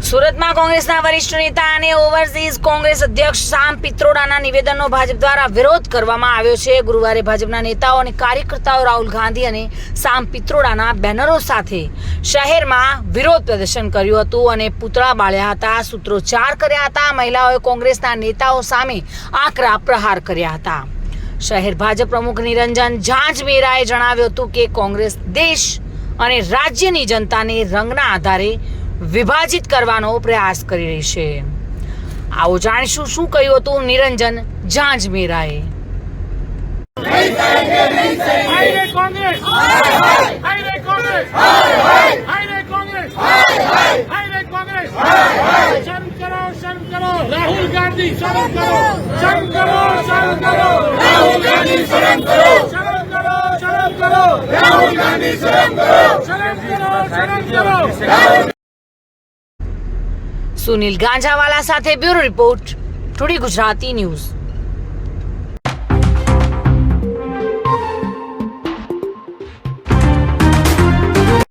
સુરતમાં કોંગ્રેસના વરિષ્ઠ નેતા અને ઓવરસીઝ કોંગ્રેસ અધ્યક્ષ શામ પિત્રોડાના નિવેદનનો ભાજપ દ્વારા વિરોધ કરવામાં આવ્યો છે. ગુરુવારે ભાજપના નેતાઓ અને કાર્યકર્તાઓ રાહુલ ગાંધી અને શામ પિત્રોડાના બેનરો સાથે શહેરમાં વિરોધ પ્રદર્શન કર્યું હતું અને પૂતળા બાળ્યા હતા, સૂત્રોચ્ચાર કર્યા હતા. મહિલાઓએ કોંગ્રેસના નેતાઓ સામે આકરા પ્રહાર કર્યા હતા. શહેર ભાજપ પ્રમુખ નિરંજન ઝાંઝમેરાએ જણાવ્યું હતું કે કોંગ્રેસ દેશ અને રાજ્યની જનતાને રંગના આધારે વિભાજિત કરવાનો પ્રયાસ કરી રહી છે. આવો જાણીશું શું કહ્યું હતું નિરંજન ઝાંઝમીરાએ રાહુલ ગાંધી શરમ કરો! શરમ કરો શરમ કરો! રાહુલ ગાંધી શરમ કરો! શરમ કરો શરમ કરો! રાહુલ ગાંધી શરમ કરો! શરમ કરો શરમ કરો! સુનિલ ગાંજાવાલા સાથે bureau report today Gujarati news.